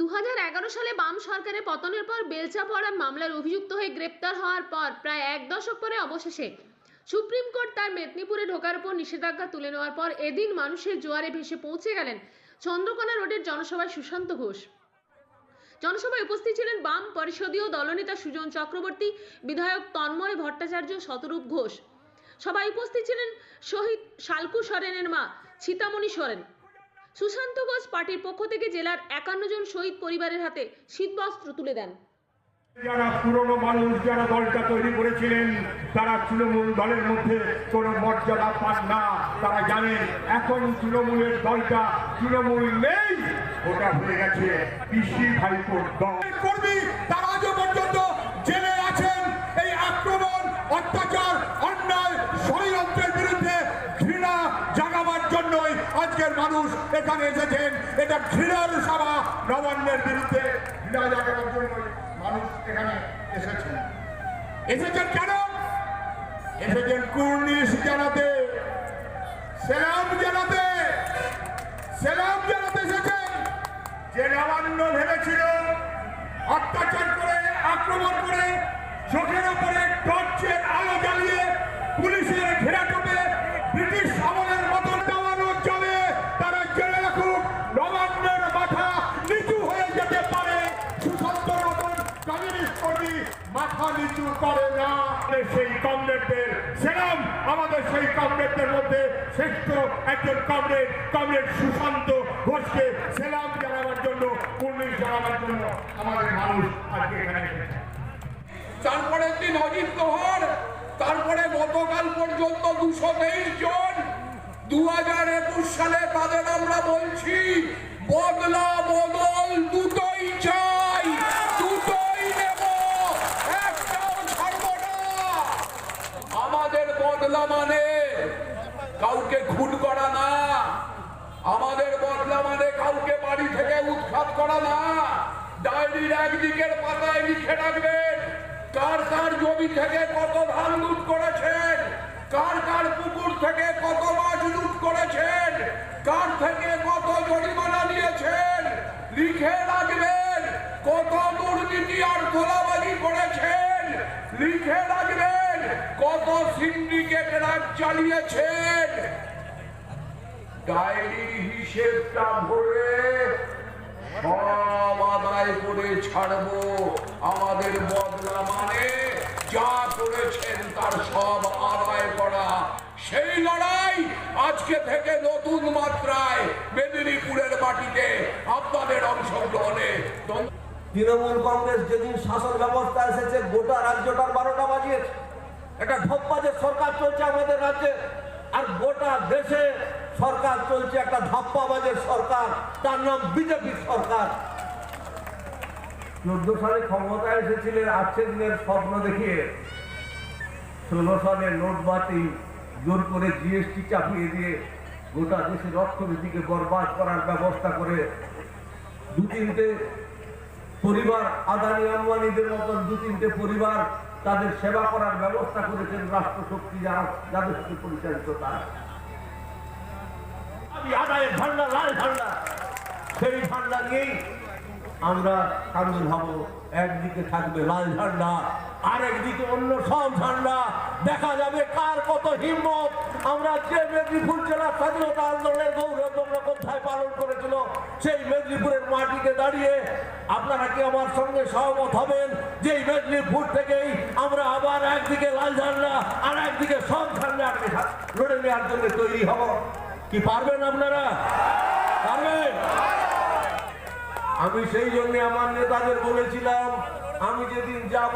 দু হাজার এগারো সালে বাম সরকারের পতনের পর বেলচাপড়া মামলার অভিযুক্ত হয়ে গ্রেপ্তার হওয়ার পর প্রায় এক দশক পরে অবশেষে সুপ্রিম কোর্ট তার মেদিনীপুরে ঢোকার উপর নিষেধাজ্ঞা তুলে নেওয়ার পর এদিন মানুষের জোয়ারে ভেসে পৌঁছে গেলেন চন্দ্রকোনা রোডের জনসভায় সুশান্ত ঘোষ। জনসভায় উপস্থিত ছিলেন বাম পরিষদীয় দলনেতা সুজন চক্রবর্তী, বিধায়ক তন্ময় ভট্টাচার্য, শতরূপ ঘোষ। সবাই উপস্থিত ছিলেন শহীদ শালকু সরেনের মা, সীতামণি সরেন। সুশান্ত ঘোষ পার্টির পক্ষ থেকে জেলার একান্ন জন শহীদ পরিবারের হাতে শীতবস্ত্র তুলে দেন। যারা পুরনো মানুষ যারা দলটা তৈরি করেছিলেন তারা তৃণমূল দলের মধ্যে কোনো মর্যাদা পান না। তারা জানেন এখন তৃণমূলের দলটা তৃণমূল নেই। ওটা হয়ে গেছে পিসি ভাইপোর দল। কর্মী তারা আজও পর্যন্ত জেলে আছেন। এই আক্রমণ অত্যাচার অন্যায় ষড়যন্ত্রের বিরুদ্ধে ঘৃণা জাগাবার জন্যই আজকের মানুষ এখানে এসেছেন। এটা ঘৃণার সভা। নবান্নের বিরুদ্ধে ঘৃণা জাগাবার জন্যই মানুষ এখানে এসেছেন। এসেছেন কেন? এসেছেন কুর্নিশ জানাতে সেরাম জানাতে সেলাম জানাতে এসেছেন যে নবান্ন ভেবেছিল অত্যাচার করে আক্রমণ করে চোখের উপরে টর্চের আলো জ্বালিয়ে পুলিশের ঘেরাটোপে ব্রিটিশ আমলের মতন দেওয়ানো যাবে তারা জেনে রাখুক নবান্নের মাথা নিচু হয়ে যেতে পারে সুশান্ত মতন কমিউনিস্ট কর্মী নিচু করে না। সেই কমরেডদের সেরাম আমাদের সেই কমরেডদের মধ্যে শ্রেষ্ঠ একজন কমরেড কমরেড সুশান্ত ঘোষকে জানাবার জন্য জানাবার জন্য আমাদের মানুষ আজকে এখানে তারপরের দিন অজিত তারপরে গতকাল পর্যন্ত দুশো তেইশ জন। দু হাজার একুশ সালে তাদের আমরা বলছি, বদলা বদল দুটোই চাই দুটোই নেব একটাও ছাড়বো না আমাদের বদলা মানে? কাউকে খুন করা না। আমাদের বদলা মানে কাউকে বাড়ি থেকে উৎখাত করা না। ডায়েরির একদিকের পাতায় লিখে রাখবেন, কার কার জমি থেকে কত ধান লুট করেছেন, কার কার পুকুর থেকে কত মাছ লুট করেছেন, কার থেকে কত জরিমানা নিয়েছেন, লিখে রাখবেন কত দুর্নীতি আর তোলাবাজি করেছেন, লিখে রাখবেন কত সিন্ডিকেট রাজ চালিয়েছেন? ডায়েরি হিসেবটা ভরে সব আদায় করে ছাড়বো। আমাদের বদলা মানে যা করেছেন তার সব আদায় করা। সেই লড়াই আজকে থেকে নতুন মাত্রায় মেদিনীপুরের মাটিতে আপনাদের অংশগ্রহণে। তৃণমূল কংগ্রেস যেদিন শাসন ব্যবস্থা এসেছে, গোটা রাজ্যটার বারোটা বাজিয়েছে। একটা ঢোপবাজের সরকার চলছে আমাদের রাজ্যে। আর গোটা দেশে সরকার চলছে, একটা ধাপ্পাবাজের সরকার, তার নাম বিজেপি সরকার। চোদ্দ সালে ক্ষমতায় এসেছিলেন আজকে দিনের স্বপ্ন দেখিয়ে ষোলো সালে নোটবাতি জোর করে জিএসটি চাপিয়ে দিয়ে গোটা দেশের অর্থনীতিকে বরবাদ করার ব্যবস্থা করে দু তিনটে পরিবার, আদানি আম্বানিদের মতন দু তিনটে পরিবার তাদের সেবা করার ব্যবস্থা করেছেন রাষ্ট্র শক্তি যারা যাদেরকে পরিচালিত তারা। লাল সেই ঝান্ডা নিয়েই আমরা একদিকে থাকবে লাল অন্য সব দেখা যাবে কত হিম্মত। আমরা যে মেদিনীপুর জেলার স্বাধীনতা আন্দোলনের গৌরব কোথায় পালন করেছিল, সেই মেদিনীপুরের মাটিতে দাঁড়িয়ে আপনারা কি আমার সঙ্গে সহমত হবেন? যে মেদিনীপুর থেকেই আমরা আবার একদিকে লাল ঝান্ডা আর একদিকে সব ঝান্ডা লড়ে নেওয়ার জন্য তৈরি হব। কি পারবেন আপনারা? পারবেন? আমি সেই জন্য আমার নেতাদের বলেছিলাম, আমি যেদিন যাব,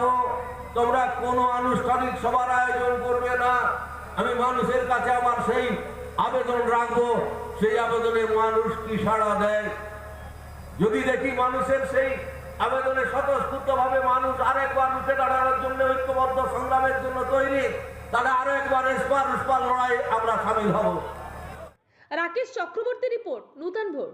তোমরা কোনো আনুষ্ঠানিক সভার আয়োজন করবে না। আমি মানুষের কাছে আমার সেই আবেদন রাখব, সেই আবেদনে মানুষ কি সাড়া দেয়? যদি দেখি মানুষের সেই আবেদনে স্বতঃস্ফূর্ত ভাবে মানুষ আরেকবার রুখে দাঁড়ানোর জন্য ঐক্যবদ্ধ সংগ্রামের জন্য তৈরি, তাহলে আরও একবার এসপার উসপার লড়াই আমরা সামিল হব। রাকেশ চক্রবর্তী রিপোর্ট, নূতন ভোর